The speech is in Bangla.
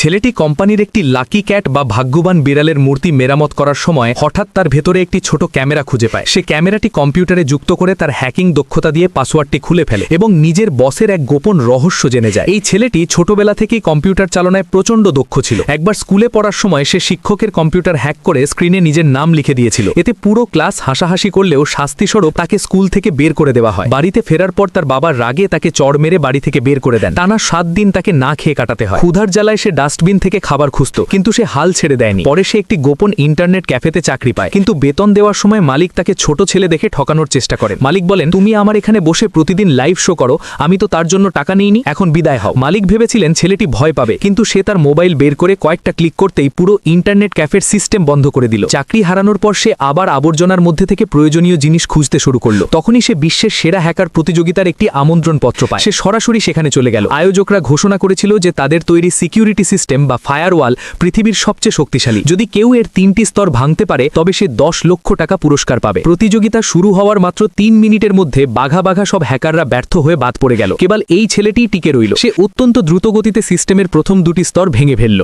ছেলেটি কোম্পানির একটি লাকি ক্যাট বা ভাগ্যবান বিড়ালের মূর্তি মেরামত করার সময় হঠাৎ তার ভেতরে একটি ছোট ক্যামেরা খুঁজে পায়। সে ক্যামেরাটি কম্পিউটারে যুক্ত করে তার হ্যাকিং দক্ষতা দিয়ে পাসওয়ার্ডটি খুলে ফেলে এবং নিজের বসের এক গোপন রহস্য জেনে যায়। এই ছেলেটি ছোটবেলা থেকেই কম্পিউটার চালনায় প্রচণ্ড দক্ষ ছিল। একবার স্কুলে পড়ার সময় সে শিক্ষকের কম্পিউটার হ্যাক করে স্ক্রিনে নিজের নাম লিখে দিয়েছিল। এতে পুরো ক্লাস হাসাহাসি করলেও শাস্তিস্বরূপ তাকে স্কুল থেকে বের করে দেওয়া হয়। বাড়িতে ফেরার পর তার বাবার রাগে তাকে চড় মেরে বাড়ি থেকে বের করে দেন। টানা সাত দিন তাকে না খেয়ে কাটাতে হয়। ক্ষুধার জ্বালায় সে ডাস্টবিন থেকে খাবার খুঁজত, কিন্তু সে হাল ছেড়ে দেয়নি। পরে সে একটি গোপন ইন্টারনেট ক্যাফেতে চাকরি পায়, কিন্তু বেতন দেওয়ার সময় মালিক তাকে ছোট ছেলে দেখে ঠকানোর চেষ্টা করে। মালিক বলেন, তুমি আমার এখানে বসে প্রতিদিন লাইভ শো করো, আমি তো তার জন্য টাকা নিইনি, এখন বিদায় হও। মালিক ভেবেছিলেন ছেলেটি ভয় পাবে, কিন্তু সে তার মোবাইল বের করে কয়েকটা ক্লিক করতেই পুরো ইন্টারনেট ক্যাফের সিস্টেম বন্ধ করে দিল। চাকরি হারানোর পর সে আবার আবর্জনার মধ্যে থেকে প্রয়োজনীয় জিনিস খুঁজতে শুরু করল। তখনই সে বিশ্বের সেরা হ্যাকার প্রতিযোগিতার একটি আমন্ত্রণ পত্র পায়। সে সরাসরি সেখানে চলে গেল। আয়োজকরা ঘোষণা করেছিল যে তাদের তৈরি সিকিউরিটি সিস্টেম বা ফায়ারওয়াল পৃথিবীর সবচেয়ে শক্তিশালী। যদি কেউ এর তিনটি স্তর ভাঙতে পারে, তবে সে দশ লক্ষ টাকা পুরস্কার পাবে। প্রতিযোগিতা শুরু হওয়ার মাত্র তিন মিনিটের মধ্যে বাঘা বাঘা সব হ্যাকাররা ব্যর্থ হয়ে বাদ পড়ে গেল। কেবল এই ছেলেটি টিকে রইল। সে অত্যন্ত দ্রুতগতিতে সিস্টেমের প্রথম দুটি স্তর ভেঙে ফেলল।